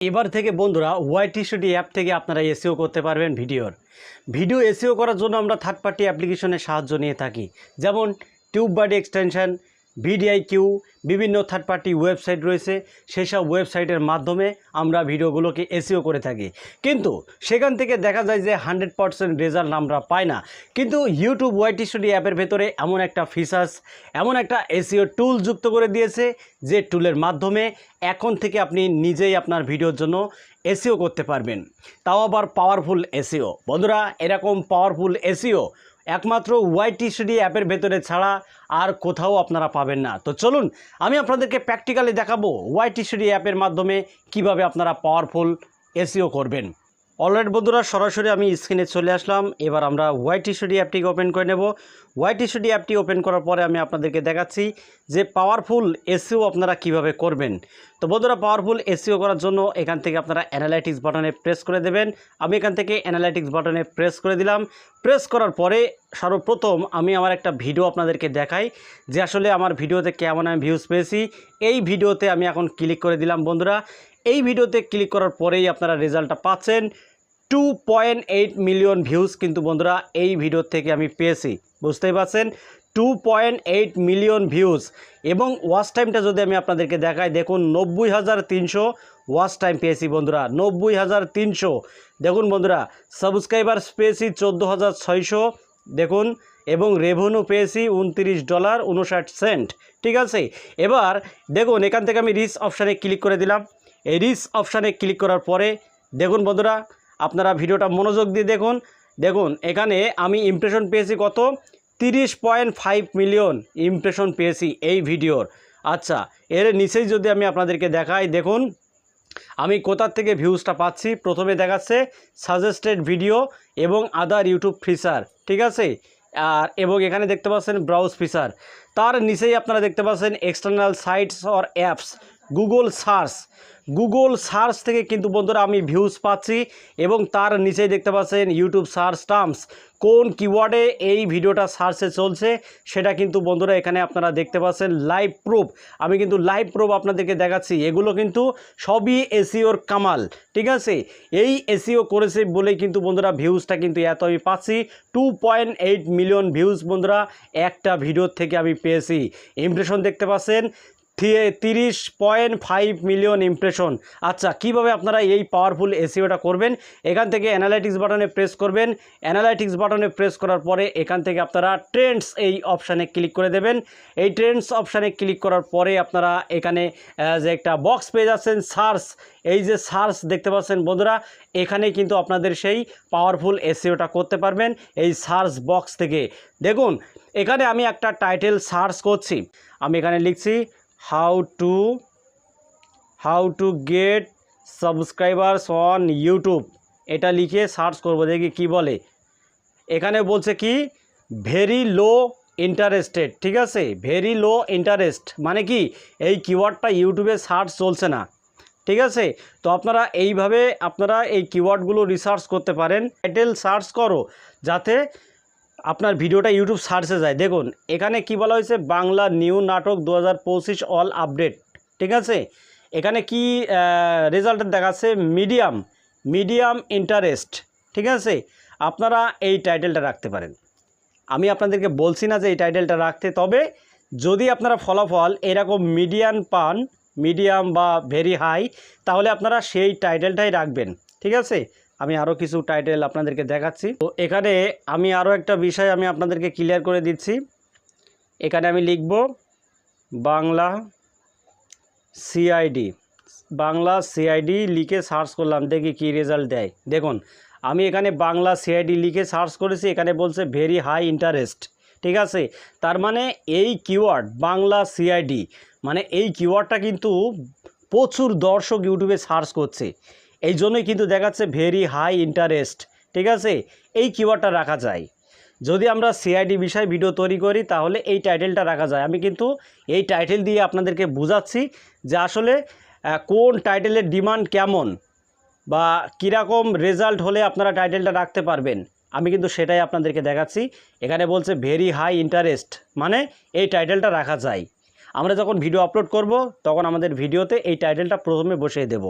এবার থেকে বন্ধুরা ওয়াইটি স্টুডি অ্যাপ থেকে আপনারা এসিও করতে পারবেন ভিডিওর। ভিডিও এসিও করার জন্য আমরা থার্ড পার্টি অ্যাপ্লিকেশনের সাহায্য নিয়ে থাকি। যেমন TubeBuddy extension vidIQ বিভিন্ন থার্ড পার্টি ওয়েবসাইট রয়েছে। সেসব ওয়েবসাইটের মাধ্যমে আমরা ভিডিওগুলোকে এসিও করে থাকি। কিন্তু সেখান থেকে দেখা যায় যে হান্ড্রেড পারসেন্ট রেজাল্ট আমরা পাই না। কিন্তু ইউটিউব ওয়াইটি স্টুডি অ্যাপের ভেতরে এমন একটা ফিচার্স এমন একটা এসিও টুল যুক্ত করে দিয়েছে, যে টুলের মাধ্যমে এখন থেকে আপনি নিজেই আপনার ভিডিওর জন্য এসিও করতে পারবেন। তাও আবার পাওয়ারফুল এসিও বন্ধুরা, এরকম পাওয়ারফুল এসিও একমাত্র ওয়াইটি সিডি অ্যাপের ভেতরে ছাড়া আর কোথাও আপনারা পাবেন না। তো চলুন, আমি আপনাদেরকে প্র্যাকটিক্যালি দেখাবো ওয়াইটি সিডি অ্যাপের মাধ্যমে কীভাবে আপনারা পাওয়ারফুল এসিও করবেন। অলরাইট বন্ধুরা, সরাসরি আমি স্ক্রিনে চলে আসলাম। এবার আমরা হোয়াইট স্টুডি অ্যাপটিকে ওপেন করে নেব। হোয়াইট স্টুডি অ্যাপটি ওপেন করার পরে আমি আপনাদেরকে দেখাচ্ছি যে পাওয়ারফুল এসিও আপনারা কীভাবে করবেন। তো বন্ধুরা পাওয়ারফুল এসিও করার জন্য এখান থেকে আপনারা অ্যানালাইটিক্স বাটনে প্রেস করে দেবেন। আমি এখান থেকে অ্যানালাইটিক্স বাটনে প্রেস করে দিলাম। প্রেস করার পরে সর্বপ্রথম আমি আমার একটা ভিডিও আপনাদেরকে দেখাই, যে আসলে আমার ভিডিওতে কেমন আমি ভিউজ পেয়েছি। এই ভিডিওতে আমি এখন ক্লিক করে দিলাম বন্ধুরা। এই ভিডিওতে ক্লিক করার পরেই আপনারা রেজাল্টটা পাচ্ছেন। Two point eight million views কিন্তু বন্ধুরা এই ভিডিও থেকে আমি পেয়েছি। বুঝতেই পারছেন? Two point eight million views এবং ওয়াচ টাইমটা যদি আমি আপনাদেরকে দেখাই, দেখুন নব্বই হাজার তিনশো ওয়াচ টাইম পেয়েছি বন্ধুরা, নব্বই হাজার তিনশো। দেখুন বন্ধুরা সাবস্ক্রাইবার্স পেয়েছি চোদ্দ হাজার ছয়শো, দেখুন, এবং রেভিনিউ পেয়েছি উনত্রিশ ডলার উনষাট সেন্ট। ঠিক আছে? এবার দেখুন, এখান থেকে আমি রিস অপশানে ক্লিক করে দিলাম। এই রিস অপশানে ক্লিক করার পরে, দেখুন বন্ধুরা আপনারা ভিডিওটা মনোযোগ দিয়ে দেখুন। দেখুন, এখানে আমি ইমপ্রেশন পেয়েছি কত? তিরিশ পয়েন্ট ফাইভ মিলিয়ন ইমপ্রেশন পেয়েছি এই ভিডিওর। আচ্ছা এর নিচেই যদি আমি আপনাদেরকে দেখাই, দেখুন, আমি কোথার থেকে ভিউজটা পাচ্ছি? প্রথমে দেখাচ্ছে সাজেস্টেড ভিডিও এবং আদার ইউটিউব ফিচার ঠিক আছে? আর, এবং এখানে দেখতে পাচ্ছেন ব্রাউজ ফিচার তার নিচেই আপনারা দেখতে পাচ্ছেন external sites or apps Google search Google search থেকে কিন্তু বন্ধুরা আমি ভিউজ পাচ্ছি এবং তার নিচেই দেখতে পাচ্ছেন ইউটিউব সার্চ টার্মস কোন কিওয়ার্ডে এই ভিডিওটা সার্চে চলছে সেটা কিন্তু বন্ধুরা এখানে আপনারা দেখতে পাচ্ছেন লাইভ প্রুফ আমি কিন্তু লাইভ প্রুফ আপনাদেরকে দেখাচ্ছি। এগুলো কিন্তু সবই এসিওর কামাল, ঠিক আছে? এই এসিও করেছে বলেই কিন্তু বন্ধুরা ভিউজটা কিন্তু এত আমি পাচ্ছি। Two point eight million views বন্ধুরা একটা ভিডিওর থেকে আমি পেয়েছি। ইমপ্রেশন দেখতে পাচ্ছেন তিরিশ পয়েন্ট ফাইভ মিলিয়ন ইমপ্রেশন আচ্ছা কীভাবে আপনারা এই পাওয়ারফুল এসিওটা করবেন? এখান থেকে অ্যানালাইটিক্স বাটনে প্রেস করবেন। অ্যানালাইটিক্স বাটনে প্রেস করার পরে এখান থেকে আপনারা ট্রেন্ডস এই অপশানে ক্লিক করে দেবেন। এই ট্রেন্ডস অপশানে ক্লিক করার পরে আপনারা এখানে যে একটা বক্স পেয়ে যাচ্ছেন সার্চ এই যে সার্চ দেখতে পাচ্ছেন বন্ধুরা, এখানে কিন্তু আপনাদের সেই পাওয়ারফুল এসিওটা করতে পারবেন এই সার্চ বক্স থেকে। দেখুন, এখানে আমি একটা টাইটেল সার্চ করছি। আমি এখানে লিখছি how to how to get subscribers on YouTube. এটা লিখে সার্চ করব, দেখি কি বলে। এখানে বলছে কি, ভেরি লো ইন্টারেস্টেড, ঠিক আছে? ভেরি লো ইন্টারেস্ট মানে কি? এই কিওয়ার্ডটা ইউটিউবে সার্চ চলছে না, ঠিক আছে? তো আপনারা এইভাবে আপনারা এই কিওয়ার্ডগুলো রিসার্চ করতে পারেন। টাইটেল সার্চ করো, যাতে আপনার ভিডিওটা ইউটিউব সার্চে যায়। দেখুন, এখানে কি বলা হয়েছে? বাংলা নিউ নাটক দু হাজার পঁচিশ অল আপডেট ঠিক আছে? এখানে কি রেজাল্ট দেখাচ্ছে? মিডিয়াম মিডিয়াম ইন্টারেস্ট ঠিক আছে? আপনারা এই টাইটেলটা রাখতে পারেন। আমি আপনাদেরকে বলছি না যে এই টাইটেলটা রাখতে, তবে যদি আপনারা ফলাফল এরকম মিডিয়াম পান মিডিয়াম বা ভেরি হাই তাহলে আপনারা সেই টাইটেলটাই রাখবেন। ঠিক আছে? আমি আরও কিছু টাইটেল আপনাদেরকে দেখাচ্ছি। তো এখানে আমি আরও একটা বিষয় আমি আপনাদেরকে ক্লিয়ার করে দিচ্ছি। এখানে আমি লিখব, বাংলা সিআইডি বাংলা সিআইডি লিখে সার্চ করলাম, দেখি কি রেজাল্ট দেয়। দেখুন, আমি এখানে বাংলা সিআইডি লিখে সার্চ করেছি, এখানে বলছে ভেরি হাই ইন্টারেস্ট ঠিক আছে? তার মানে এই কিওয়ার্ড বাংলা সিআইডি মানে এই কিওয়ার্ডটা কিন্তু প্রচুর দর্শক ইউটিউবে সার্চ করছে। এই জন্যই কিন্তু দেখাচ্ছে ভেরি হাই ইন্টারেস্ট ঠিক আছে? এই কিওয়ার্ডটা রাখা যায়। যদি আমরা সিআইডি বিষয়ে ভিডিও তৈরি করি, তাহলে এই টাইটেলটা রাখা যায়। আমি কিন্তু এই টাইটেল দিয়ে আপনাদেরকে বোঝাচ্ছি যে আসলে কোন টাইটেলের ডিমান্ড কেমন বা কীরকম রেজাল্ট হলে আপনারা টাইটেলটা রাখতে পারবেন। আমি কিন্তু সেটাই আপনাদেরকে দেখাচ্ছি। এখানে বলছে ভেরি হাই ইন্টারেস্ট মানে এই টাইটেলটা রাখা যায়। আমরা যখন ভিডিও আপলোড করব, তখন আমাদের ভিডিওতে এই টাইটেলটা প্রথমে বসিয়ে দেব।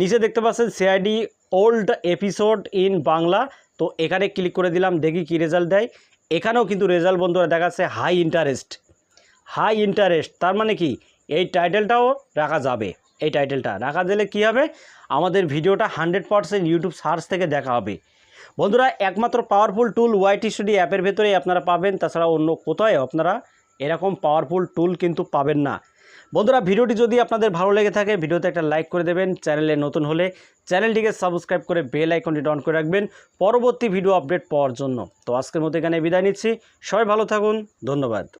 নিচে দেখতে পাচ্ছেন CID old episode in Bangla. তো এখানে ক্লিক করে দিলাম, দেখি কী রেজাল্ট দেয়। এখানেও কিন্তু রেজাল্ট বন্ধুরা দেখাচ্ছে হাই ইন্টারেস্ট হাই ইন্টারেস্ট তার মানে কি? এই টাইটেলটাও রাখা যাবে। এই টাইটেলটা রাখা দিলে কি হবে? আমাদের ভিডিওটা হান্ড্রেড পারসেন্ট ইউটিউব সার্চ থেকে দেখা হবে। বন্ধুরা, একমাত্র পাওয়ারফুল টুল ওয়াইটি স্টুডি অ্যাপের ভেতরেই আপনারা পাবেন। তাছাড়া অন্য কোথায় আপনারা এরকম পাওয়ারফুল টুল কিন্তু পাবেন না। বন্ধুরা, ভিডিওটি যদি আপনাদের ভালো লেগে থাকে, ভিডিওতে একটা লাইক করে দেবেন চ্যানেলে নতুন হলে চ্যানেলটিকে সাবস্ক্রাইব করে বেল আইকনটি অন করে রাখবেন পরবর্তী ভিডিও আপডেট পাওয়ার জন্য। তো আজকের মতো এখানে বিদায় নিচ্ছি। সবাই ভালো থাকুন, ধন্যবাদ।